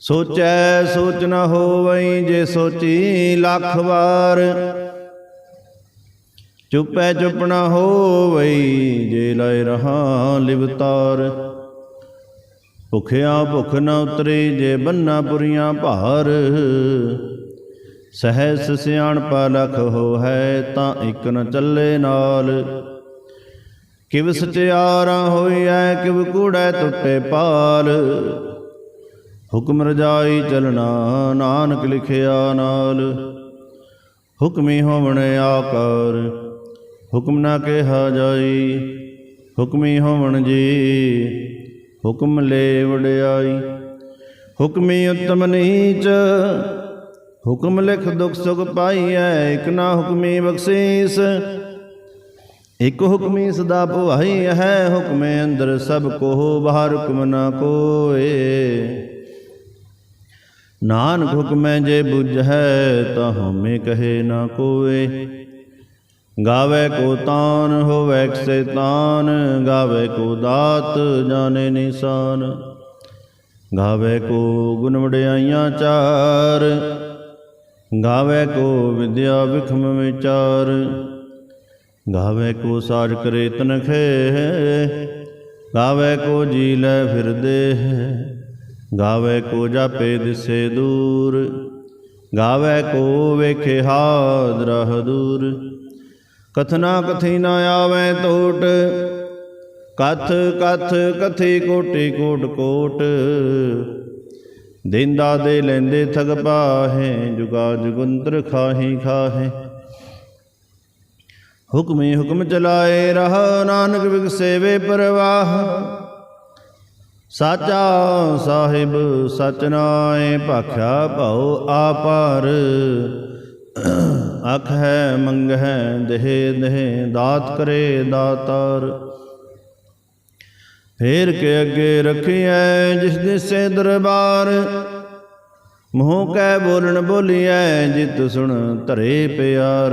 ਸੋਚੈ ਸੋਚ ਨ ਹੋਵਈ ਜੇ ਸੋਚੀ ਲੱਖ ਵਾਰ। ਚੁੱਪੈ ਚੁੱਪ ਨ ਹੋਵਈ ਜੇ ਲੈ ਰਹਾ ਲਿਵਤਾਰ ਭੁਖਿਆ ਭੁਖ ਨ ਉਤਰੀ ਜੇ ਬੰਨਾ ਪੁਰੀਆਂ ਭਾਰ। ਸਹਿਸ ਸਿਆਣਪਾ ਲਖ ਹੋ ਹੈ ਤਾਂ ਇਕ ਨ ਚੱਲੇ ਨਾਲ। ਕਿਵ ਸਚਿਆਰਾ ਐ ਕਿਵ ਕੂੜੈ ਟੁੱਟੇ ਪਾਲ। ਹੁਕਮ ਰਜਾਈ ਚਲਣਾ, ਨਾਨਕ ਲਿਖਿਆ ਨਾਲ। ਹੁਕਮੀ ਹੋਵਣ ਆਕਾਰ, ਹੁਕਮ ਨਾ ਕਿਹਾ ਜਾਈ। ਹੁਕਮੀ ਹੋਵਣ ਜੀ, ਹੁਕਮ ਲੈ ਵਡਿਆਈ। ਹੁਕਮੀ ਉਤਮ ਨੀਚ, ਹੁਕਮ ਲਿਖ ਦੁਖ ਸੁਖ ਪਾਈਐ, ਇਕ ਨਾ ਹੁਕਮੀ ਬਖਸ਼ੀਸ। ਇਕ ਹੁਕਮੀ ਸਦਾ ਭਵਾਈ ਹੈ, ਹੁਕਮੇ ਅੰਦਰ ਸਭ ਕੋ, ਬਾਹਰ ਹੁਕਮ ਨਾ ਕੋਏ। ਨਾਨਕ ਹੁਕਮੈ ਜੇ ਬੁਝੈ ਤਾ ਹਮੇ ਕਹੇ ਨਾ ਕੋਏ। ਗਾਵੇ ਕੋ ਤਾਨ, ਹੋਵੇ ਤਾਨ, ਗਾਵੇ ਕੋ ਦਾਤ, ਜਾਣੇ ਨਿਸ਼ਾਨ। ਗਾਵੇ ਕੋ ਗੁਣ ਵਡਿਆਈਆਂ ਚਾਰ, ਗਾਵੇ ਕੋ ਵਿਦਿਆ ਵਿਖਮ ਵਿਚਾਰ। ਗਾਵੇ ਕੋ ਸਾਜ ਕਰੇ ਤਨਖੇ ਗਾਵੇ ਕੋ ਜੀ ਲੈ ਫਿਰਦੇ। ਹੈ ਗਾਵੇ ਕੋ ਜਾਪੇ ਦਿਸੇ ਦੂਰ, ਗਾਵੇ ਕੋ ਵੇਖੇ ਹਾਦਰਹ ਦੂਰ। ਕਥਨਾ ਕਥੀ ਨਾ ਆਵੇ ਟੋਟ ਕਥ ਕਥ ਕਥੀ ਕੋਟੇ ਕੋਟ ਕੋਟ। ਦਿੰਦਾ ਦੇ ਲੈਂਦੇ ਥਗ ਪਾਹੇ, ਜੁਗਾ ਜੁਗੰਤਰ ਖਾਹੀ ਖਾਹੇ। ਹੁਕਮੇ ਹੁਕਮ ਚਲਾਏ ਰਹਾ, ਨਾਨਕ ਵਿਗਸੇ ਵੇ ਪਰਵਾਹ। ਸਾਚਾ ਸਾਹਿਬ ਸਚ ਨਾਏ ਭਾਖਿਆ ਭਉ ਆਪਾਰ। ਅਖ ਹੈ, ਮੰਗ ਹੈ, ਦੇਹ ਦੇਹ, ਦਾਤ ਕਰੇ ਦਾਤਾਰ। ਫੇਰ ਕੇ ਅੱਗੇ ਰਖਿਐ ਜਿਸ ਦਿਸੇ ਦਰਬਾਰ। ਮੂੰਹ ਕੈ ਬੋਲਣ ਬੋਲੀਐ ਜਿਤ ਸੁਣ ਧਰੇ ਪਿਆਰ।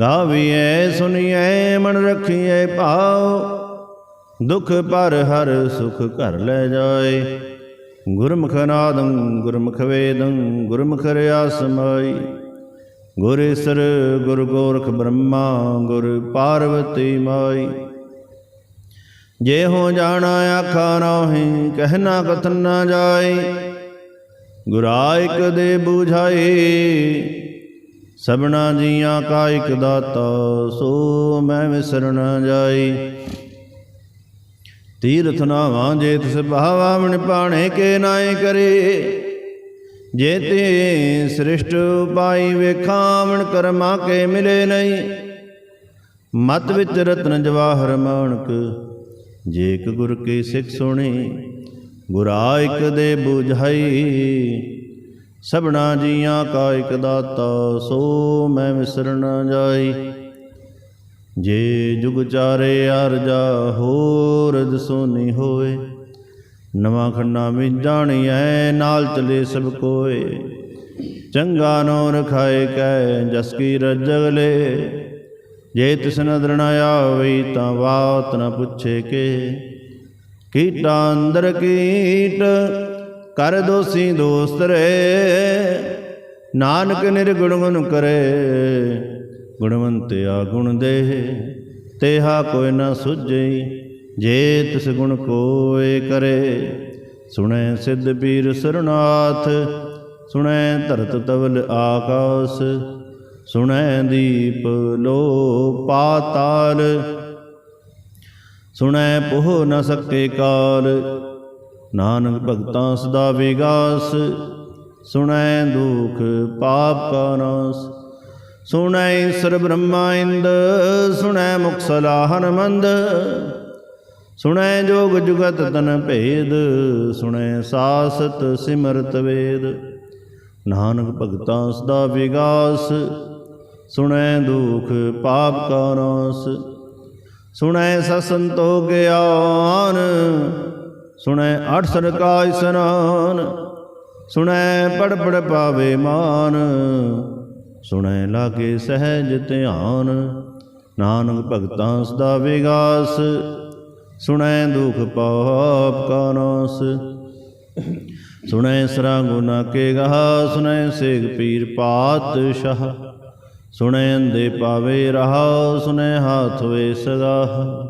ਗਾਵੀਐ ਸੁਣੀਐ ਮਨ ਰਖੀਐ ਭਾਉ ਦੁਖ ਪਰ ਹਰ ਸੁਖ ਘਰ ਲੈ ਜਾਏ। ਗੁਰਮੁਖ ਨਾਦੰ, ਗੁਰਮੁਖ ਵੇਦੰ, ਗੁਰਮੁਖ ਰਿਆ ਸਮਾਈ ਗੁਰ ਗੁਰ ਗੋਰਖ ਬ੍ਰਹਮਾ, ਗੁਰ ਪਾਰਵਤੀ ਮਾਈ। ਜੇ ਹੋ ਜਾਣਾ ਆਖਾ ਨਾਹੀ ਕਹਿਣਾ ਕਥਨ ਨਾ ਜਾਏ। ਗੁਰਾਇਕ ਦੇ ਬੁਝਾਈ ਸਭਨਾ ਜੀਆਂ ਕਾ ਇਕ ਦਾਤਾ, ਸੋ ਮੈਂ ਵਿਸਰ ਜਾਈ। ਤੀਰਥ ਨਾਵਾਂ ਜੇ ਤਿਸ ਭਾਵਾ ਮਨ ਪਾਣੇ ਕੇ ਨਾਏ ਕਰੇ। ਜੇ ਤੇ ਸ੍ਰਿਸ਼ਟ ਪਾਈ ਵੇਖਾਵਣ ਕਰਮਾ ਕੇ ਮਿਲੇ ਨਹੀਂ। ਮਤ ਵਿੱਚ ਰਤਨ ਜਵਾਹਰ ਮਾਨਕ, ਜੇ ਇੱਕ ਗੁਰ ਕੇ ਸਿੱਖ ਸੁਣੀ ਗੁਰਾਇਕ ਦੇ 부ਝਾਈ ਸਭਨਾ ਜੀਆਂ ਕਾ ਇਕ ਦਾਤਾ, ਸੋ ਮੈਂ ਵਿਸਰ ਨਾ ਜਾਈ। ਜੇ ਜੁਗ ਚਾਰੇ ਅਰਜਾ ਹੋਰ ਦਸੋਨੀ ਹੋਏ। ਨਵਾਂ ਖੰਡਾ ਵਿੱਚ ਜਾਣੀਐ, ਨਾਲ ਚਲੇ ਸਭ ਕੋਏ। ਚੰਗਾ ਨੋ ਰਖਾਏ ਕੈ, ਜਸ ਕੀ ਰਜਗਲੇ ਜੇ ਤਿਸ ਨਦਰ ਨ ਆਵਈ, ਤਾਂ ਬਾਤ ਨ ਪੁੱਛੇ ਕੇ। ਕੀਟਾ ਅੰਦਰ ਕੀਟ ਕਰ ਦੋਸੀ ਦੋਸਤ ਰੇ। ਨਾਨਕ ਨਿਰਗੁਣ ਗੁਣ ਕਰੇ। ਗੁਣਵੰਤ ਆ ਗੁਣ ਦੇ। ਤੇਹਾ ਕੋਈ ਨਾ ਸੁਝਈ ਜੇ ਤਿਸ ਗੁਣ ਕੋਏ ਕਰੇ। ਸੁਣੈ ਸਿੱਧ ਪੀਰ ਸਰਨਾਥ ਸੁਣੈ ਧਰਤ ਤਵਲ ਆਕਾਸ। ਸੁਣੈ ਦੀਪ ਲੋ ਪਾਤਾਲ। ਸੁਣੈ ਪੋਹ ਨ ਸਕੇ ਕਾਲ। ਨਾਨਕ ਭਗਤਾਂ ਸਦਾ ਵਿਗਾਸ, ਸੁਣੈ ਦੁਖ ਪਾਪ ਕਾ ਨਾਸ। ਸੁਣੈ ਸਰ ਬ੍ਰਹਮਾ ਇੰਦ, ਸੁਣੈ ਮੁਕਸਲਾ ਸਲਾਹਨ ਸੁਣੈ ਜੋਗ ਜੁਗਤ ਤਨ ਭੇਦ, ਸੁਣੈ ਸਾਸਤ ਸਿਮਰਤ ਵੇਦ। ਨਾਨਕ ਭਗਤਾਂ ਸਦਾ ਵਿਗਾਸ, ਸੁਣੈ ਦੁਖ ਪਾਪ ਕਾ ਨਾਸ। ਸੁਣੈ ਸਸੰਤੋ ਗਿਆਨ ਸੁਣੈ ਅਠ ਸਰਕਾ ਇਸਨਾਨ ਸੁਣੈ ਪੜ ਪੜ ਪਾਵੇ ਮਾਨ, ਸੁਣੈ ਲਾਗੇ ਸਹਿਜ ਧਿਆਨ, ਨਾਨਕ ਭਗਤਾਂ ਸਦਾ ਵਿਗਾਸ, ਸੁਣੈ ਦੁਖ ਪਾਪ ਕਾ ਨਾਸ, ਸੁਣੈ ਸਰਾ ਗੁਨਾ ਕੇ ਗਹਾ, ਸੁਣੈ ਸੇਗ ਪੀਰ ਪਾਤਸ਼ਾਹ, ਸੁਣੈ ਅੰਦੇ ਪਾਵੇ ਰਹਾ, ਸੁਣੈ ਹਾਥ ਵੇ ਸਗਾਹ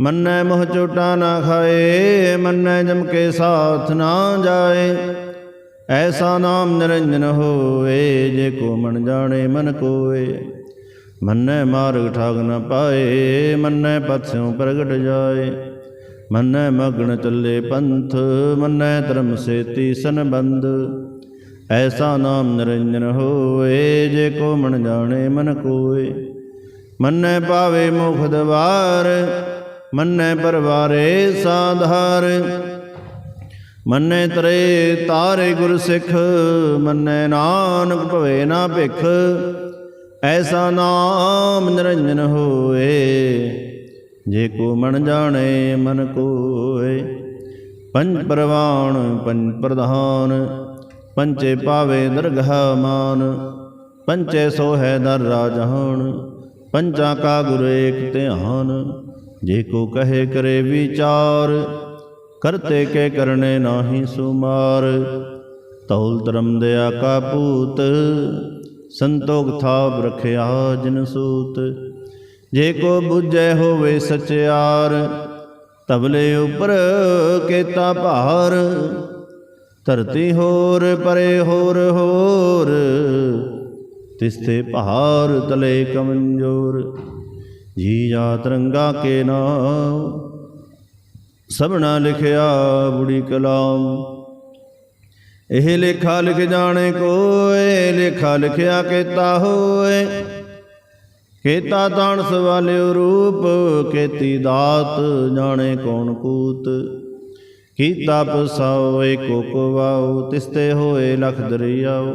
ਮੰਨੈ ਮੋਹ ਚੋਟਾ ਨਾ ਖਾਏ, ਮੰਨੈ ਜਮ ਕੇ ਸਾਥ ਨਾ ਜਾਏ। ਐਸਾ ਨਾਮ ਨਿਰੰਜਨ ਹੋਵੇ ਜੇ ਕੋ ਮਨ ਜਾਣੇ ਮਨ ਕੋਏ। ਮੰਨੈ ਮਾਰਗ ਠਾਗ ਨ ਪਾਏ, ਮੰਨੈ ਪਥਿਉ ਪ੍ਰਗਟ ਜਾਏ। ਮੰਨੈ ਮਗਨ ਚੱਲੇ ਪੰਥ, ਮੰਨੈ ਧਰਮ ਸੇਤੀ ਸੰਬੰਧ। ਐਸਾ ਨਾਮ ਨਿਰੰਜਨ ਹੋਏ, ਜੇ ਕੋ ਮਨ ਜਾਣੇ ਮਨ ਕੋਏ। ਮੰਨੈ ਪਾਵੇ ਮੁਖ ਦਵਾਰ ਮੰਨੈ ਪਰਵਾਰੇ ਸਾਧਾਰ ਮੰਨੈ ਤਰੇ ਤਾਰੇ ਗੁਰ ਸਿੱਖ, ਮੰਨੈ ਨਾਨਕ ਭਵੇ ਨਾ ਭਿਖ। ਐਸਾ ਨਾਮ ਨਿਰੰਜਨ ਹੋਏ, ਜੇ ਕੋ ਮਨ ਜਾਣੇ ਮਨ ਕੋਏ। ਪੰਜ ਪ੍ਰਵਾਣ, ਪੰਜ ਪ੍ਰਧਾਨ, ਪੰਚੇ ਪਾਵੇ ਦਰਗਹ ਮਾਨ। ਪੰਚੇ ਸੋਹੈ ਦਰ ਰਾਜਹਾਨ, ਪੰਚਾ ਕਾ ਗੁਰ ਏਕ ਧਿਆਨ। ਜੇ ਕੋ ਕਹੇ ਕਰੇ ਵਿਚਾਰ, ਕਰਤੇ ਕੇ ਕਰਨੇ ਨਾਹੀ ਸੁਮਾਰ। ਤੌਲ ਧਰਮ ਦਿਆ ਕਾ ਪੂਤ, ਸੰਤੋਖ ਥਾਪ ਰਖਿਆ ਜਨ ਸੂਤ। ਜੇ ਕੋ ਬੁਝੈ ਹੋਵੇ ਸਚਿਆਰ, ਤਬਲੇ ਉਪਰ ਕੇਤਾ ਭਾਰ। ਧਰਤੀ ਹੋਰ ਪਰੇ ਹੋਰ ਹੋਰ, ਤਿਸਤੇ ਭਾਰ ਤਲੇ ਕਮੰਜੋਰ। ਜੀ ਜਾ ਤਰੰਗਾ ਕੇ ਨਾਮ, ਸਭਨਾ ਲਿਖਿਆ ਬੁੜੀ ਕਲਾਮ। ਇਹ ਲੇਖਾ ਲਿਖ ਜਾਣੇ ਕੋਏ, ਲੇਖਾ ਲਿਖਿਆ ਕੀਤਾ ਹੋਏ। ਕੀਤਾ ਤਾਣ ਸਵਾਲਿਓ ਰੂਪ, ਕੀਤੀ ਦਾਤ ਜਾਣੇ ਕੌਣ ਕੂਤ। ਕੀਤਾ ਪਸਾਓ ਏਕੋ ਕੋ ਤਿਸਤੇ ਹੋਏ ਲਖ ਦਰਿਆਓ।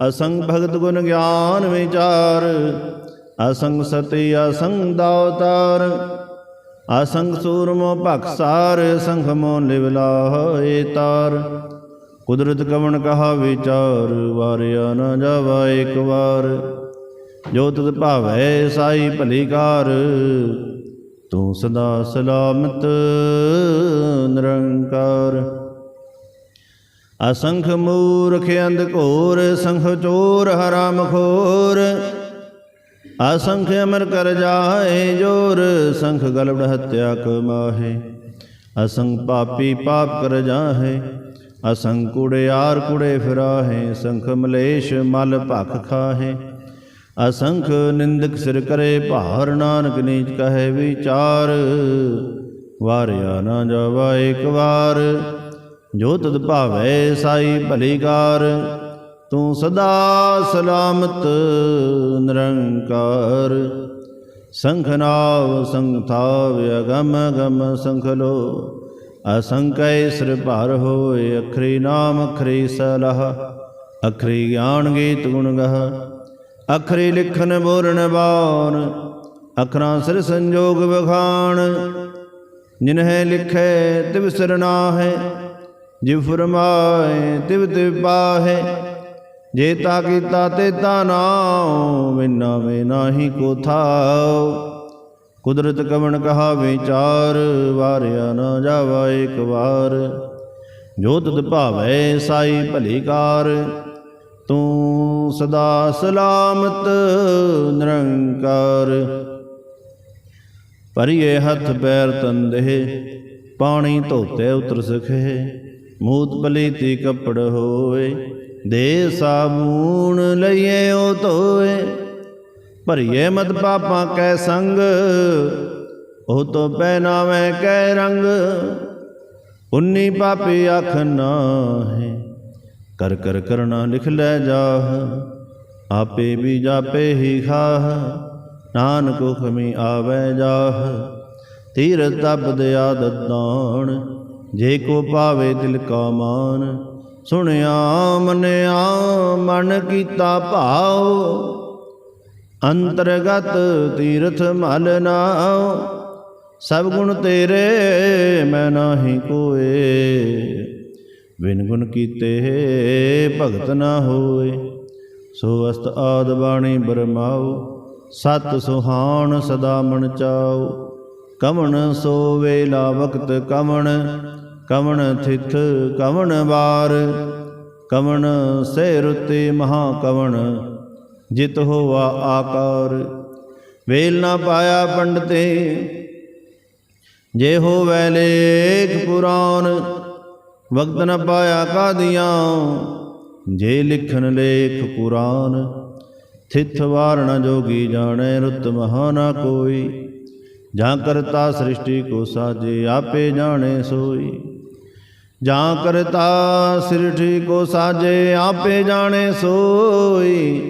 ਅਸੰਗ ਭਗਤ ਗੁਣ ਗਿਆਨ ਵਿਚਾਰ, ਅਸੰਗ ਸਤੀ ਅਸੰਖ ਦਾਵਤਾਰ ਅਸੰਖ ਸੂਰਮੋ ਭਖਸਾਰ ਸੰਖ ਮੋ ਲਿਵ ਲਾਹੇ ਤਾਰ। ਕੁਦਰਤ ਕਵਣ ਕਹਾ ਵਿਚਾਰ, ਵਾਰਿਆ ਨਾ ਜਾਵਾ ਇੱਕ ਵਾਰ। ਜੋ ਤੁਧ ਭਾਵੈ ਸਾਈ ਭਲੀ ਕਾਰ, ਤੂੰ ਸਦਾ ਸਲਾਮਤ ਨਿਰੰਕਾਰ। ਅਸੰਖ ਮੂਰਖ ਅੰਧ ਘੋਰ, ਸੰਖ ਚੋਰ ਹਰਾਮ ਖੋਰ ਅਸੰਖ ਅਮਰ ਕਰ ਜਾਏ ਜੋਰ, ਸੰਖ ਗਲਬੜ ਹਤਿਆ ਕਮਾਹੇ ਅਸੰਖ ਪਾਪੀ ਪਾਪ ਕਰ ਜਾਹੇ, ਅਸੰਖ ਕੁੜਿਆਰ ਕੁੜੇ ਫਿਰਾਹੇ, ਸੰਖ ਮਲੇਸ਼ ਮਲ ਭਖ ਖਾਹੇ। ਅਸੰਖ ਨਿੰਦਕ ਸਿਰ ਕਰੇ ਭਾਰ, ਨਾਨਕ ਨੀਚ ਕਹੇ ਵਿਚਾਰ। ਵਾਰਿਆ ਨਾ ਜਾਵਾ ਇੱਕ ਵਾਰ। ਜੋ ਤਦ ਭਾਵੈ ਸਾਈ ਭਲੀ ਕਾਰ ਤੂੰ ਸਦਾ ਸਲਾਮਤ ਨਿਰੰਕਾਰ। ਸੰਖਨਾਵ ਸੰਥਾਵ ਅਗਮ ਗਮ ਸੰਖਲੋ ਅਸੰਕੈ ਸਿਰ ਭਰ ਹੋਏ ਅਖਰੀ ਨਾਮ ਅਖਰੀ ਸਲਹ। ਅਖਰੀ ਗਿਆਨ ਗੀਤ ਗੁਣ ਗਹ। ਅਖਰੀ ਲਿਖਨ ਬੋਲਣ ਬਾਣ ਅਖਰਾਂ ਸਿਰ ਸੰਜੋਗ ਵਖਾਣ। ਜਿਨਹਿ ਲਿਖੇ ਤਿਵ ਸਿਰ ਨਾਹੈ। ਜਿਵ ਫਰਮਾਏ ਤਿਵ ਤਿਵ ਪਾਹੈ ਜੇ ਤਾ ਕੀਤਾ ਤੇ ਤਾ ਨਾਉ ਵਿਨਾ ਵੇ ਨਾਹੀ ਕੋ ਥਾਉ। ਕੁਦਰਤ ਕਵਣ ਕਹਾ ਵਿਚਾਰ ਵਾਰਿਆ ਨਾ ਜਾਵਾ ਇੱਕ ਵਾਰ। ਜੋ ਤਦ ਭਾਵੈ ਸਾਈ ਭਲੀ ਕਾਰ, ਤੂੰ ਸਦਾ ਸਲਾਮਤ ਨਿਰੰਕਾਰ। ਭਰੀਏ ਹੱਥ ਪੈਰ ਤੰਦੇ ਪਾਣੀ ਧੋਤੇ ਉਤਰ ਸਖੇ ਮੂਤ ਬਲੀਤੀ ਕੱਪੜ ਹੋਏ ਦੇ ਸਾਬੂਣ ਲਈਏ ਉਹ ਧੋਏ ਭਰੀਏ ਮਤ ਪਾਪਾਂ ਕੈ ਸੰਗ, ਉਹ ਤੋ ਪਹਿਨਾਵੇਂ ਕੈ ਰੰਗ। ਉਨੀ ਪਾਪੀ ਆਖ ਨਾਹੀ, ਕਰ ਕਰ ਕਰਨਾ ਲਿਖ ਲੈ ਜਾਹ। ਆਪੇ ਵੀ ਜਾਪੇ ਹੀ ਖਾਹ, ਨਾਨਕ ਹੁਕਮੀ ਆਵੈ ਜਾਹ। ਤੀਰ ਤਬਦ ਆਦਤ ਦਾਣ ਜੇ ਕੋ ਪਾਵੇ ਦਿਲ ਕਾ ਮਾਨ, ਸੁਣਿਆ, ਮਨਿਆ, ਮਨ ਕੀਤਾ ਭਾਉ। ਅੰਤਰਗਤ ਤੀਰਥ ਮਲ ਨਾਉ, ਸਭ ਗੁਣ ਤੇਰੇ ਮੈਂ ਨਾਹੀ ਕੋਏ। ਬਿਨ ਗੁਣ ਕੀਤੇ ਭਗਤ ਨਾ ਹੋਏ, ਸੋ ਅਸਤ ਆਦ ਬਾਣੀ ਬਰਮਾਉ, ਸਤ ਸੁਹਾਣ ਸਦਾ ਮਨ ਚਾਉ। ਕਵਣ ਸੋ ਵੇਲਾ ਵਕਤ ਕਵਣ ਕਵਣ ਥਿਤ ਕਵਣ ਵਾਰ, ਕਵਣ ਸੇ ਰੁਤੇ ਮਹਾ ਕਵਣ, ਜਿਤ ਹੋਵਾ ਆਕਾਰ। ਵੇਲ ਨਾ ਪਾਇਆ ਪੰਡਤੇ, ਜੇ ਹੋਵੈ ਲੇਖ ਪੁਰਾਨ ਵਕਤ ਨਾ ਪਾਇਆ ਕਾਦੀਆਂ, ਜੇ ਲਿਖਣ ਲੇਖ ਪੁਰਾਨ ਥਿਤ ਵਾਰਣ ਜੋਗੀ ਜਾਣੈ ਰੁਤ ਮਹਾਨਾ ਕੋਈ। ਜਾਂ ਕਰਤਾ ਸ੍ਰਿਸ਼ਟੀ ਕੋ ਸਾਜੇ, ਆਪੇ ਜਾਣੇ ਸੋਈ। ਜਾਂ ਕਰਤਾ ਸ੍ਰਿਸ਼ਟੀ ਕੋ ਸਾਜੇ, ਆਪੇ ਜਾਣੇ ਸੋਈ।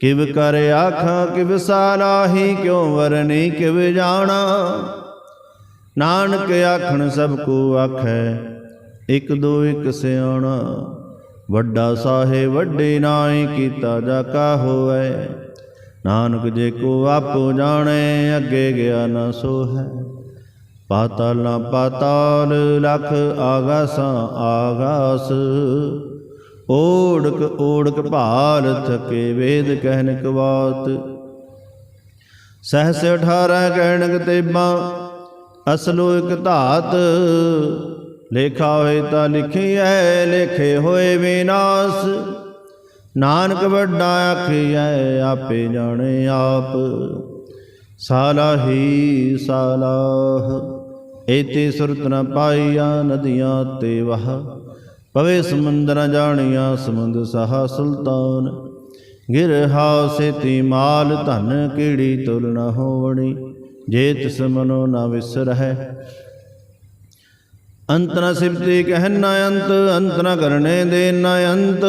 ਕਿਵ ਕਰ ਆਖਾਂ, ਕਿਵ ਸਾਲਾਹੀ ਕਿਉ ਵਰਨੀ, ਕਿਵ ਜਾਣਾ। ਨਾਨਕ ਆਖਣ, ਸਭ ਕੋ ਆਖੈ, ਇਕ ਦੋ ਇਕ ਸਿਆਣਾ। ਵੱਡਾ ਸਾਹਿਬ, ਵੱਡੇ ਨਾਏ ਕੀਤਾ, ਜਾ ਕਾ ਹੋਵੇ। ਨਾਨਕ ਜੇ ਕੋ ਆਪੋ ਜਾਣੇ, ਅੱਗੇ ਗਿਆ ਨਾ ਸੋ ਹੈ ਪਾਤਾਲ ਨਾ ਪਾਤਾਲ, ਲਖ ਆਗਾਸਾਂ ਆਗਾਸ। ਓੜਕ ਓੜਕ ਭਾਲ ਥਕੇ ਵੇਦ ਕਹਿਨ ਕਵਾਤ। ਸਹਸ 18 ਕਹਿਣਕ ਤੇਬਾਂ ਅਸਲੋ ਇਕ ਧਾਤ। ਲੇਖਾ ਹੋਏ ਤਾਂ ਲਿਖੀ ਲਿਖੀਐ ਲੇਖੇ ਹੋਏ ਵਿਨਾਸ਼ ਨਾਨਕ ਵੱਡਾ ਆਖੀਐ, ਆਪੇ ਜਾਣੇ ਆਪ। ਸਾਲਾਹੀ ਸਾਲਾਹ ਏਤੇ ਸੁਰਤ ਨ ਪਾਈਆ ਨਦੀਆਂ ਤੇ ਵਹ। ਪਵੇ ਸਮੁੰਦਰ ਜਾਣੀਆਂ ਸਮੁੰਦ ਸਹਾ ਸੁਲਤਾਨ। ਗਿਰਹਾ ਸੇਤੀ ਮਾਲ ਧਨ ਕੀੜੀ ਤੁਲ ਨ ਹੋਵਣੀ, ਜੇ ਤਿਸ ਮਨੋ ਨ ਵਿਸਰਹਿ ਅੰਤ ਨ ਸਿਫਤੀ ਕਹਿ ਨ ਅੰਤ ਅੰਤ ਨ ਕਰਨੇ ਦੇ ਨ ਅੰਤ।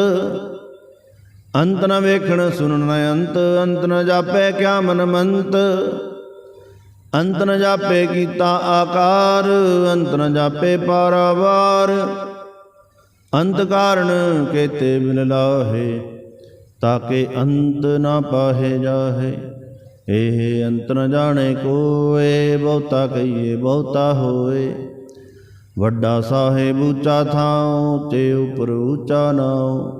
ਅੰਤ ਨ ਵੇਖਣ ਸੁਣਨ ਨ ਅੰਤ ਅੰਤ ਨ ਜਾਪੈ ਕਿਆ ਮਨ ਮੰਤ। ਅੰਤ ਨ ਜਾਪੇ ਕੀਤਾ ਆਕਾਰ, ਅੰਤ ਨ ਜਾਪੇ ਪਾਰਾਵਾਰ। ਅੰਤ ਕਾਰਨ ਕੇਤੇ ਬਿਨ ਲਾਹੇ, ਤਾਕੇ ਅੰਤ ਨਾ ਪਾਹੇ ਜਾਹੇ। ਇਹ ਅੰਤ ਨ ਜਾਣੇ ਕੋਏ, ਬਹੁਤਾ ਕਹੀਏ ਬਹੁਤਾ ਹੋਏ। ਵੱਡਾ ਸਾਹਿਬ ਉੱਚਾ ਥਾਉ, ਤੇ ਉਪਰ ਉੱਚਾ ਨਾਉ।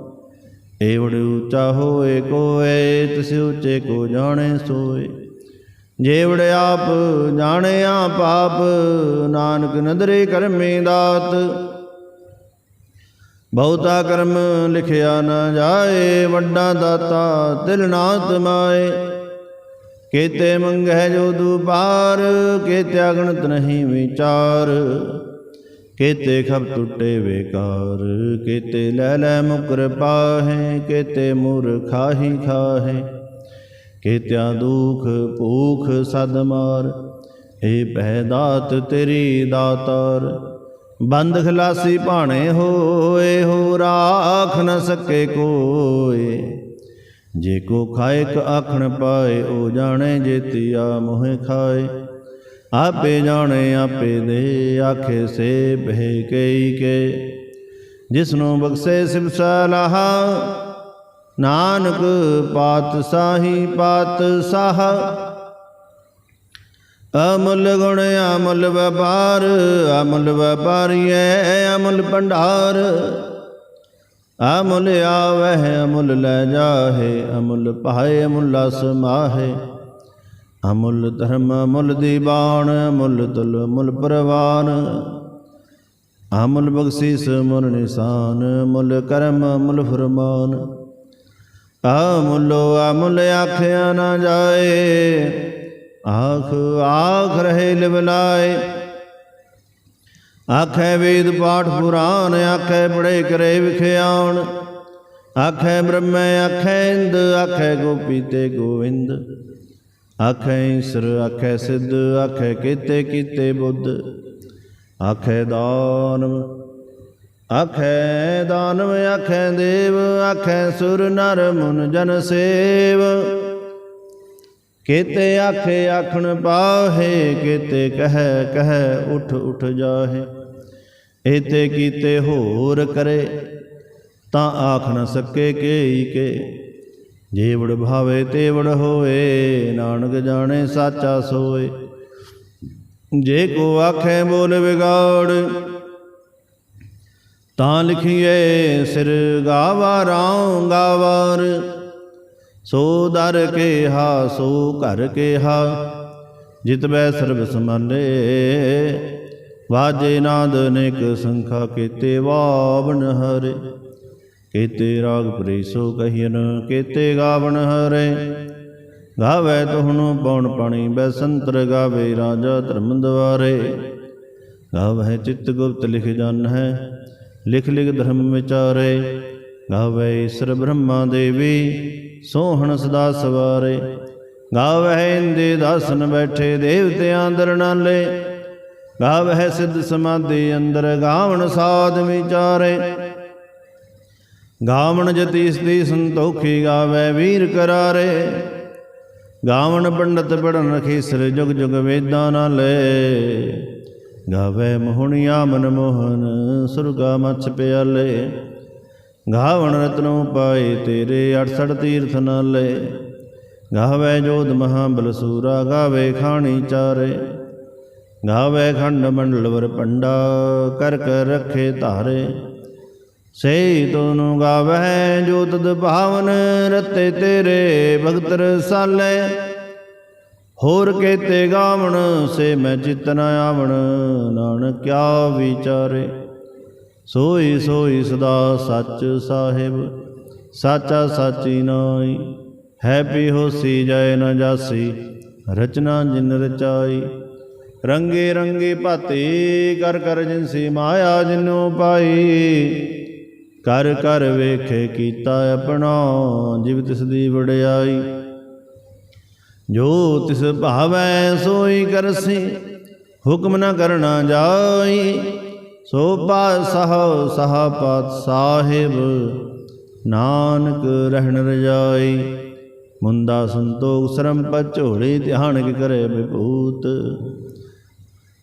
ਏਵੜ ਉੱਚਾ ਹੋਏ ਕੋਏ, ਤਿਸ ਉੱਚੇ ਕੋ ਜਾਣੇ ਸੋਏ। ਜੇਵੜ ਆਪ ਜਾਣਿਆ ਪਾਪ, ਨਾਨਕ ਨਦਰੇ ਕਰਮੇ ਦਾਤ। ਬਹੁਤਾ ਕਰਮ ਲਿਖਿਆ ਨਾ ਜਾਏ, ਵੱਡਾ ਦਾਤਾ ਤਿਲ ਨਾਤ ਮਾਏ। ਕੇਤੇ ਮੰਗਹਿ ਜੋ ਦੁਪਾਰ, ਕੇਤੇ ਅਗਣਤ ਨਹੀਂ ਵਿਚਾਰ। ਕੇਤੇ ਖਬ ਟੁੱਟੇ ਵੇਕਾਰ ਕੇਤੇ ਲੈ ਲੈ ਮੁਕਰ ਪਾਹੇ, ਕੇਤੇ ਮੂਰਖਾਹੀ ਖਾਹੇ, ਕੇਤਿਆ ਦੁਖ ਭੂਖ ਸਦ ਮਾਰ ਏ ਪਹਿ ਦਾਤ ਤੇਰੀ ਦਾਤਾਰ, ਬੰਦ ਖਲਾਸੀ ਭਾਣੇ ਹੋਏ, ਹੋ ਰਾਖ ਨ ਸਕੇ ਕੋਏ, ਜੇ ਕੋ ਖਾਏ ਕ ਆਖਣ ਪਾਏ, ਉਹ ਜਾਣੇ ਜੇਤੀਆ ਮੋਹਿ ਖਾਏ। ਆਪੇ ਜਾਣੇ, ਆਪੇ ਦੇ ਆਖੇ ਸੇ ਬਹਿ ਕਈ ਕੇ। ਜਿਸਨੂੰ ਬਖਸ਼ੇ ਸਿਵ ਸਲਾਹ, ਨਾਨਕ ਪਾਤ ਸਾਹੀ ਪਾਤ ਸਾਹ। ਅਮੁੱਲ ਗੁਣ ਅਮੁੱਲ ਵਪਾਰ, ਅਮੁੱਲ ਵਪਾਰੀਐ ਅਮੁੱਲ ਭੰਡਾਰ। ਅਮੁੱਲ ਆਵਹਿ, ਅਮੁੱਲ ਲੈ ਜਾਹੇ, ਅਮੁੱਲ ਪਾਏ ਅਮੁੱਲਾ ਸਮਾਹੇ ਅਮੁੱਲ ਧਰਮ ਮੁੱਲ ਦੀਵਾਨ, ਅਮੁੱਲ ਤੁਲ, ਅਮੁੱਲ ਪ੍ਰਵਾਨ। ਅਮੁੱਲ ਬਖਸ਼ਿਸ਼ ਮੁਰ ਨਿਸ਼ਾਨ ਮੁੱਲ ਕਰਮ ਮੁੱਲ ਫਰਮਾਨ। ਅਮੁੱਲੋ ਅਮੁੱਲ ਆਖਿਆ ਨਾ ਜਾਏ, ਆਖ ਆਖ ਰਹੇ ਲਿਵਲਾਏ ਆਖੇ ਵੇਦ ਪਾਠ ਪੁਰਾਨ, ਆਖੇ ਬੜੇ ਕਰੇ ਵਿਖਿਆਣ ਆਖੇ ਬ੍ਰਹਮੇ, ਆਖੇ ਇੰਦ, ਆਖੇ ਗੋਪੀ ਤੇ ਗੋਵਿੰਦ। ਆਖੈ ਈਸਰ, ਆਖੈ ਸਿੱਧ, ਆਖੈ ਕੀਤੇ ਕੀਤੇ ਬੁੱਧ। ਆਖੈ ਦਾਨਵ ਆਖੈ ਦਾਨਵ, ਆਖੈ ਦੇਵ, ਆਖੈ ਸੁਰ ਨਰ ਮੁਨ ਜਨ ਸੇਵ। ਕੀਤੇ ਆਖੇ ਆਖਣ ਪਾਹੇ, ਕੀਤੇ ਕਹਿ ਕਹੈ ਉਠ ਉਠ ਜਾਹੇ। ਏਤੇ ਕੀਤੇ ਹੋਰ ਕਰੇ, ਤਾਂ ਆਖ ਨ ਸਕੇ ਕੇਈ ਕੇ। ਜੀਵੜ ਭਾਵੇ ਤੇਵੜ ਹੋਏ ਨਾਨਕ ਜਾਣੇ ਸਾਚਾ ਸੋਏ। ਜੇ ਕੋ ਆਖੇ ਬੋਲ ਵਿਗਾੜ, ਤਾਂ ਲਿਖੀਏ ਸਿਰ ਗਾਵਾ ਰਾਉ ਗਾਵਾਰ। ਸੋ ਦਰ ਕੇ ਹਾ ਸੋ ਘਰ ਕੇ ਹਾ ਜਿਤ ਬੈ ਸਰਬ ਸਮਾਲੇ ਵਾਜੇ ਨਾਦ ਅਨੇਕ ਸੰਖਾ ਕੀਤੇ, ਵਾਵਨ ਹਰੇ। ਕੇਤੇ ਰਾਗ ਪ੍ਰੀਸੋ ਕਹੀਨ ਕੇਤੇ ਗਾਵਣ ਹਰੇ। ਗਾਵੇ ਤੁਹਨੂੰ ਪਉਣ ਪਾਣੀ, ਬੈਸੰਤਰ ਗਾਵੇ ਰਾਜਾ ਧਰਮ ਦਵਾਰੇ ਗਾਵੇ ਚਿਤ ਗੁਪਤ ਲਿਖ ਜਨ ਹੈ, ਲਿਖ ਲਿਖ ਧਰਮ ਵਿਚਾਰੇ। ਗਾਵੇ ਈਸ਼ਰ ਬ੍ਰਹਮਾ ਦੇਵੀ, ਸੋਹਣ ਸਦਾ ਸਵਾਰੇ। ਗਾਵੇ ਇੰਦੇ ਦਾਸਨ ਬੈਠੇ ਦੇਵਤਿਆਂ ਅੰਦਰ ਨਾਲੇ। ਗਾਵੇ ਸਿੱਧ ਸਮਾਧੀ ਅੰਦਰ ਗਾਵਣ ਸਾਧ ਵਿਚਾਰੇ। ਗਾਵਣ ਜਤੀਸ਼ ਦੀ ਸੰਤੋਖੀ ਗਾਵੇ ਵੀਰ ਕਰਾਰੇ। ਗਾਵਣ ਪੰਡਤ ਪੜਨ ਸਿਰ ਜੁਗ ਜੁਗ ਵੇਦਾਂ ਨਾਲੇ ਗਾਵੇ ਮੋਹਣੀਆ ਮਨ ਮੋਹਨ, ਸੁਰਗਾ ਮਛ ਪਿਆਲੇ। ਗਾਵਣ ਰਤਨੋ ਪਾਏ ਤੇਰੇ 68 ਤੀਰਥ ਨਾਲੇ। ਗਾਵੇ ਜੋਧ ਮਹਾਬਲ ਬਲਸੂਰਾ ਗਾਵੇ ਖਾਣੀ ਚਾਰੇ। ਗਾਵੇ ਖੰਡ ਮੰਡਲ ਵਰ ਪੰਡਾ, ਕਰ ਕਰ ਰਖੇ ਧਾਰੇ। ਸਈ ਤੋਨੂੰ ਗਾਵੇ ਜੋ ਤਦ ਭਾਵਨ ਰਤੇ ਤੇਰੇ ਭਗਤ ਰਸਾਲੇ। ਹੋਰ ਕੇਤੇ ਗਾਵਣ ਸੇ ਮੈਂ ਚਿਤ ਨ ਆਵਣ, ਨਾਨਕ ਕਿਆ ਵਿਚਾਰੇ। ਸੋਈ ਸੋਈ ਸਦਾ ਸੱਚ ਸਾਹਿਬ, ਸਾਚਾ ਸਾਚੀ ਨਾਈ ਹੈ ਪੀ ਹੋਸੀ ਜੈ ਨ ਜਾਸੀ, ਰਚਨਾ ਜਿਨ ਰਚਾਈ। ਰੰਗੇ ਰੰਗੇ ਭਾਤੇ ਕਰ ਕਰ ਜਿਨਸੀ ਮਾਇਆ ਜਿਨੋ ਪਾਈ। ਕਰ ਕਰ ਵੇਖੇ ਕੀਤਾ ਆਪਣਾ, ਜਿਵ ਤਿਸ ਦੀ ਵਡਿਆਈ। ਜੋ ਤਿਸ ਭਾਵੈ ਸੋਈ ਕਰਸੀ, ਹੁਕਮ ਨਾ ਕਰਨਾ ਜਾਈ। ਸੋ ਪਾਤ ਸਹ ਪਾਤ ਸਾਹਿਬ ਨਾਨਕ ਰਹਿਣ ਰਜਾਈ। ਮੁੰਦਾ ਸੰਤੋਖ ਸ਼ਰਮ ਪਚੋੜੀ ਧਿਆਨ ਕੇ ਕਰੇ ਵਿਭੂਤ।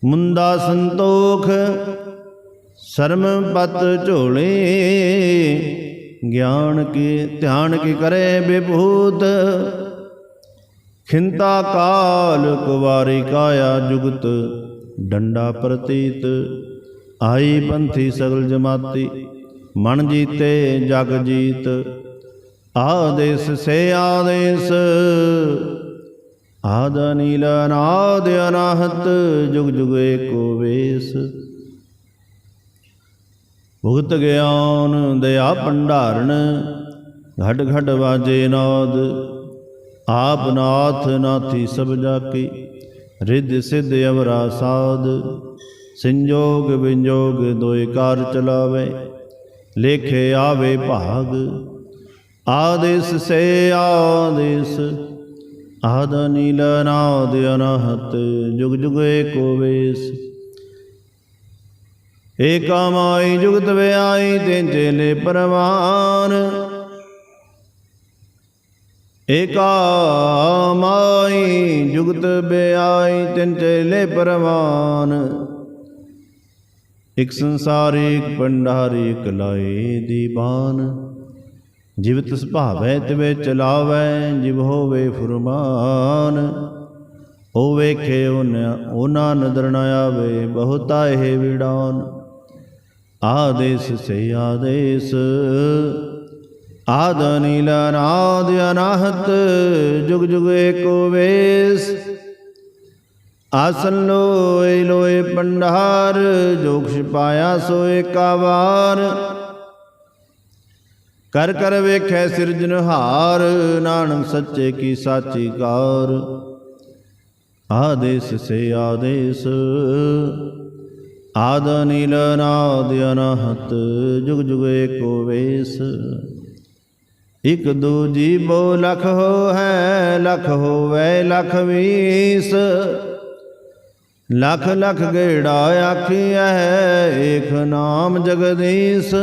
ਮੁੰਦਾ ਸੰਤੋਖ ਸ਼ਰਮ ਪਤ ਝੋਲੇ, ਗਿਆਨ ਕੀ, ਧਿਆਨ ਕੀ ਕਰੇ ਵਿਭੂਤ? ਖਿੰਤਾ ਕਾਲ ਕੁਵਾਰੀ ਕਾਇਆ ਜੁਗਤ, ਡੰਡਾ ਪ੍ਰਤੀਤ। ਆਈ ਪੰਥੀ ਸਗਲ ਜਮਾਤੀ, ਮਨ ਜੀਤੇ ਜਗ ਜੀਤ। ਆਦੇਸ ਸੇ ਆਦੇਸ, ਆਦ ਨੀਲ ਅਨਾਦ ਅਨਾਹਤ, ਜੁਗ ਜੁਗ ਏਕੋ ਵੇਸ। ਭੁਗਤ ਗਿਆਨ ਦਇਆ ਭੰਡਾਰਨ, ਘਟ ਘਟ ਵਾਜੇ ਨਾਦ, ਆਪ ਨਾਥ ਨਾਥੀ ਸਭ ਜਾਕੀ, ਰਿੱਧ ਸਿੱਧ ਅਵਰਾ ਸਾਧ, ਸੰਜੋਗ ਵਿੰਜੋਗ ਦੋਇ ਕਾਰ ਚਲਾਵੇ, ਲੇਖੇ ਆਵੇ ਭਾਗ, ਆਦੇਸ ਸੇ ਆਦੇਸ, ਆਦ ਨੀਲ ਨਾਦ ਅਨਹਤ, ਜੁਗ ਜੁਗ ਏਕੋ ਵੇਸ। ਏਕਾ ਮਾਈ ਜੁਗਤ ਵਿਆਈ ਤਿਨ ਚੇਲੇ ਪਰਵਾਨ। ਏਕਾ ਮਾਈ ਜੁਗਤ ਵਿਆਈ ਤਿਨ ਚੇਲੇ ਪਰਵਾਨ। ਇਕ ਸੰਸਾਰੀ ਇਕ ਪੰਡਾਰੀ ਇਕ ਲਾਏ ਦੀਵਾਨ। ਜਿਵ ਤਿਸ ਭਾਵੈ ਤਿਵੇ ਚਲਾਵੈ, ਜਿਵ ਹੋਵੇ ਫੁਰਮਾਨ। ਉਹ ਵੇਖੇ ਉਹ ਉਹਨਾਂ ਨਦਰ ਨ ਆਵੇ, ਬਹੁਤਾ ਇਹ ਵਿਡਾਨ ਆਦੇਸ ਸੇ ਆਦੇਸ। ਆਦ ਨੀਲ ਅਨਾਦ ਅਨਾਹਤ, ਜੁਗ ਜੁਗ ਏਕੋ ਵੇਸ। ਆਸਨ ਲੋਏ ਲੋਏ ਪੰਡਾਰ ਜੋ ਕੁਛ ਪਾਇਆ ਸੋ ਕਰ ਕਰ ਵੇਖੈ ਸਿਰਜਨਹਾਰ ਨਾਨਕ ਸੱਚੇ ਕੀ ਸਾਚੀ ਕਾਰ। ਆਦੇਸ ਸੇ ਆਦੇਸ। ਆਦ ਨੀਲ ਨਾਦ ਅਨਹਤ, ਜੁਗ ਜੁਗ ਏਕੋ ਵੇਸ। ਇਕ ਦੂਜੀ ਬੋ ਲਖ ਹੋ ਹੈ ਲਖ ਹੋਵੇ ਲਖ ਵੀਸ ਲਖ ਲਖ ਗੇੜਾ ਆਖੀਐ ਏਕ ਨਾਮ ਜਗਦੀਸ਼।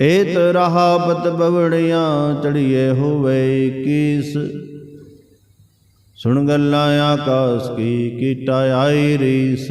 ਏਤ ਰਹਾ ਪਤ ਬਵੜੀਆਂ ਚੜੀਏ ਹੋਵੇ ਕੀਸ ਸੁਣ ਗੱਲਾਂ ਆਕਾਸ ਕੀ ਕੀਟਾ ਆਈ ਰੀਸ।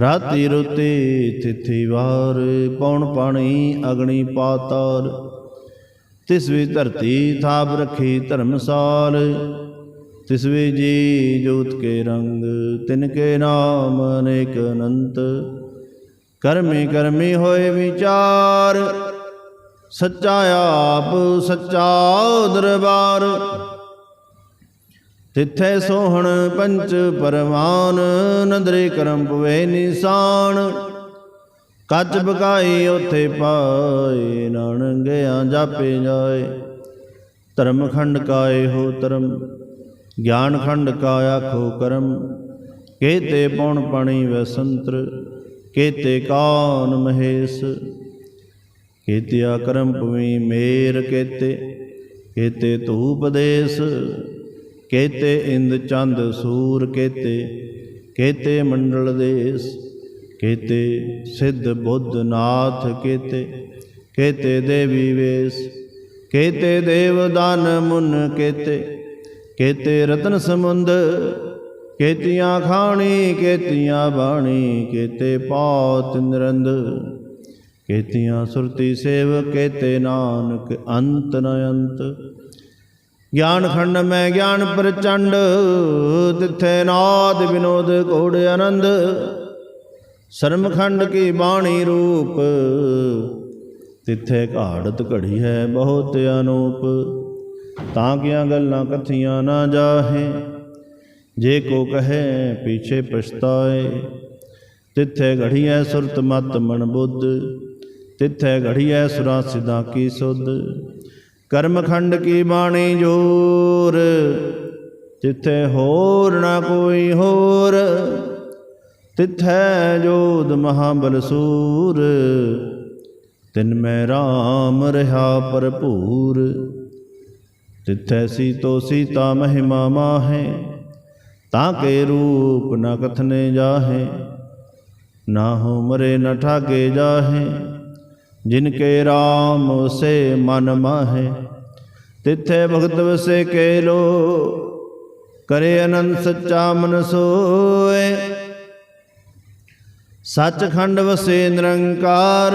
ਰਾਤੀ ਰੁਤੀ ਤਿਥੀ ਵਾਰ, ਪੌਣ ਪਾਣੀ ਅਗਣੀ ਪਾਤਾਲ। ਤਿਸ ਵੀ ਧਰਤੀ ਥਾਪ ਰੱਖੀ ਧਰਮਸਾਲ। ਤਿਸ ਵੀ ਜੀ ਜੋਤ ਕੇ ਰੰਗ, ਤਿਨ ਕੇ ਨਾਮ ਅਨੇਕ ਅਨੰਤ। ਕਰਮੀ ਕਰਮੀ ਹੋਏ ਵਿਚਾਰ, ਸੱਚਾ ਆਪ ਸੱਚਾ ਦਰਬਾਰ। ਤਿੱਥੇ ਸੋਹਣ ਪੰਚ ਪਰਮਾਨ ਨਦਰੇ ਕਰਮ ਪਵੇ ਨਿਸ਼ਾਨ। ਕੱਚ ਬਕਾਈ ਉਥੇ ਪਾਏ ਨਾਨਕ ਗਿਆ ਜਾਪੇ ਜਾਏ। ਧਰਮ ਖੰਡ ਕਾਏ ਹੋ ਧਰਮ, ਗਿਆਨ ਖੰਡ ਕਾ ਆਖੋ ਕਰਮ। ਕੇਤੇ ਪਉਣ ਪਾਣੀ ਵਸੰਤਰ ਕੇਤੇ ਕਾਨ ਮਹੇਸ਼। ਕੇਤਿਆ ਕਰਮ ਪਵੀ ਮੇਰ ਕੇਤੇ ਕੇਤੇ ਧੂਪ ਦੇਸ। ਕੇਤੇ ਇੰਦ ਚੰਦ ਸੂਰ ਕੇਤੇ ਕੇਤੇ ਮੰਡਲ ਦੇਸ ਕੇਤੇ ਸਿੱਧ ਬੁੱਧ ਨਾਥ ਕੇਤੇ ਕੇਤੇ ਦੇਵੀ ਵੇਸ ਕੇਤੇ ਦੇਵ ਦਾਨ ਮੁਨ ਕੇਤੇ ਕੇਤੇ ਰਤਨ ਸਮੁੰਦ ਕੇਤੀਆਂ ਖਾਣੀ ਕੇਤੀਆਂ ਬਾਣੀ ਕੇਤੇ ਪਾਤ ਨਿਰੰਦ ਕੇਤੀਆਂ ਸੁਰਤੀ ਸੇਵ ਕੇਤੇ ਨਾਨਕ ਅੰਤ ਨ ਅੰਤ ਗਿਆਨ ਖੰਡ ਮੈਂ ਗਿਆਨ ਪ੍ਰਚੰਡ, ਤਿੱਥੇ ਨਾਦ ਵਿਨੋਦ ਕੋੜ ਆਨੰਦ। ਸ਼ਰਮ ਖੰਡ ਕੀ ਬਾਣੀ ਰੂਪ, ਤਿੱਥੇ ਘਾੜਤ ਘੜੀ ਹੈ ਬਹੁਤ ਅਨੂਪ। ਤਾਂ ਕਿਆਂ ਗੱਲਾਂ ਕਥੀਆਂ ਨਾ ਜਾਹੇ, ਜੇ ਕੋ ਕਹੇ ਪੀਛੇ ਪਛਤਾਏ। ਤਿੱਥੇ ਘੜੀਐ ਸੁਰਤ ਮਤ ਮਨ ਬੁੱਧ, ਤਿੱਥੇ ਘੜੀਐ ਸੁਰਾ ਸਿਦਾ ਕੀ ਸੁਧ। ਕਰਮਖੰਡ ਕੀ ਬਾਣੀ ਜੋਰ? ਜਿੱਥੇ ਹੋਰ ਨਾ ਕੋਈ ਹੋਰ। ਤਿਥੈ ਜੋਦ ਮਹਾਬਲ ਸੂਰ। ਤਿਨ ਮੈਂ RAM ਰਹਾ ਭਰਪੂਰ। ਤਿੱਥੈ ਸੀਤੋ ਸੀਤਾ ਮਹਿਮਾ ਮਾਹੇ। ਤਾਂ ਕੇ ਰੂਪ ਨ ਕਥਨੇ ਜਾਹੇ। ਨਾ ਹੋ ਮਰੇ ਨ ਠਾਕੇ ਜਾਹੇ। ਜਿਨ ਕੇ RAM ਵਸੇ ਮਨ ਮਾਹੇ, ਤਿੱਥੇ ਭਗਤ ਵਸੇ ਕੇ ਲੋ ਕਰੇ ਅਨੰਦ ਸੱਚਾ ਮਨ ਸੋਏ। ਸੱਚਖੰਡ ਵਸੇ ਨਿਰੰਕਾਰ,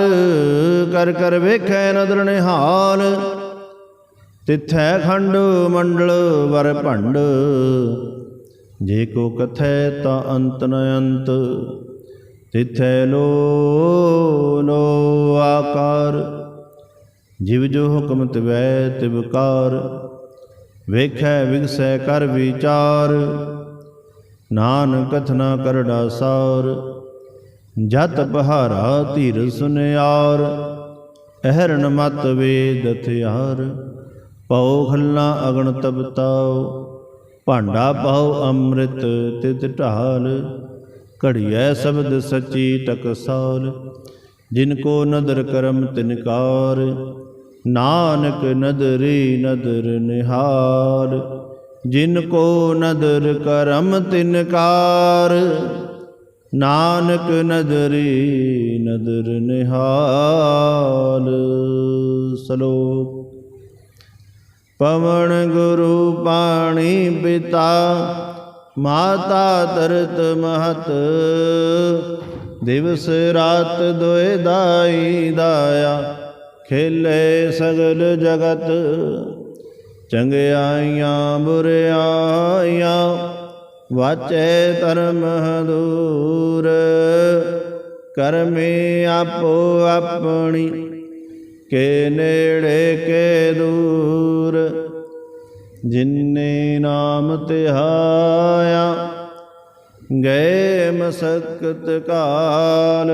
ਕਰ ਕਰ ਵੇਖੈ ਨਦਰ ਨਿਹਾਲ, ਤਿੱਥੈ ਖੰਡ ਮੰਡਲ ਵਰ ਭੰਡ। ਜੇ ਕੋ ਕਥੈ ਤਾ ਅੰਤ ਨ ਅੰਤ। ਤਿਥੈ ਲੋ ਲੋ ਆਕਾਰ। ਜਿਵ ਜੋ ਹੁਕਮ ਤਿਵੈ ਤਿਵਕਾਰ ਵੇਖੈ, ਵਿਗਸੈ, ਕਰ ਵਿਚਾਰ। ਨਾਨਕ ਕਥਨਾ ਕਰੜਾ ਸਾਰ। ਜਤ ਬਹਾਰਾ ਧੀਰ ਸੁਨਿਆਰ। ਅਹਰਨ ਮਤ ਵੇਦ ਹਥਿਆਰ। ਪਉ ਖੱਲਾ ਅਗਣ ਤਬਤਾਉ ਭਾਂਡਾ ਪਾਉ ਅੰਮ੍ਰਿਤ ਤਿਤ ਢਾਲ। ਘੜੀਐ ਸ਼ਬਦ ਸੱਚੀ ਟਕਸਾਲ, ਜਿਨ ਕੋ ਨਦਰ ਕਰਮ ਤਿਨਕਾਰ ਨਾਨਕ ਨਦਰੀ ਨਦਰ ਨਿਹਾਲ, ਜਿਨ ਕੋ ਨਦਰ ਕਰਮ ਤਿਨਕਾਰ ਨਾਨਕ ਨਦਰੀ ਨਦਰ ਨਿਹਾਲ। ਸਲੋਕ, ਪਵਨ ਗੁਰੂ ਪਾਣੀ ਪਿਤਾ ਮਾਤਾ ਤਰਤ ਮਹਤ, ਦਿਵਸ ਰਾਤ ਦੋਇ ਦਾਈ ਦਾਇਆ, ਖੇਲੇ ਸਗਲ ਜਗਤ ਚੰਗਿਆਈਆਂ ਬੁਰਿਆਈਆਂ ਵਾਚੈ ਧਰਮ ਦੂਰ ਕਰਮੇ ਆਪੋ ਆਪਣੀ, ਕੇ ਨੇੜੇ, ਕੇ ਦੂਰ। ਜਿਨਨੇ ਨਾਮ ਧਿਆਇਆ ਗਏ ਮਸਕਤ ਕਾਲ।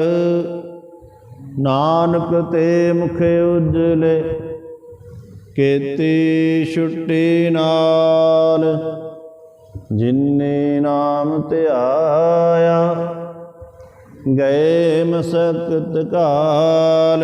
ਨਾਨਕ ਤੇ ਮੁਖ ਉਜਲੇ, ਕੀਤੀ ਛੁੱਟੀ ਨਾਲ। ਜਿਨਨੇ ਨਾਮ ਧਿਆਇਆ ਗਏ ਮਸਕਤ ਕਾਲ।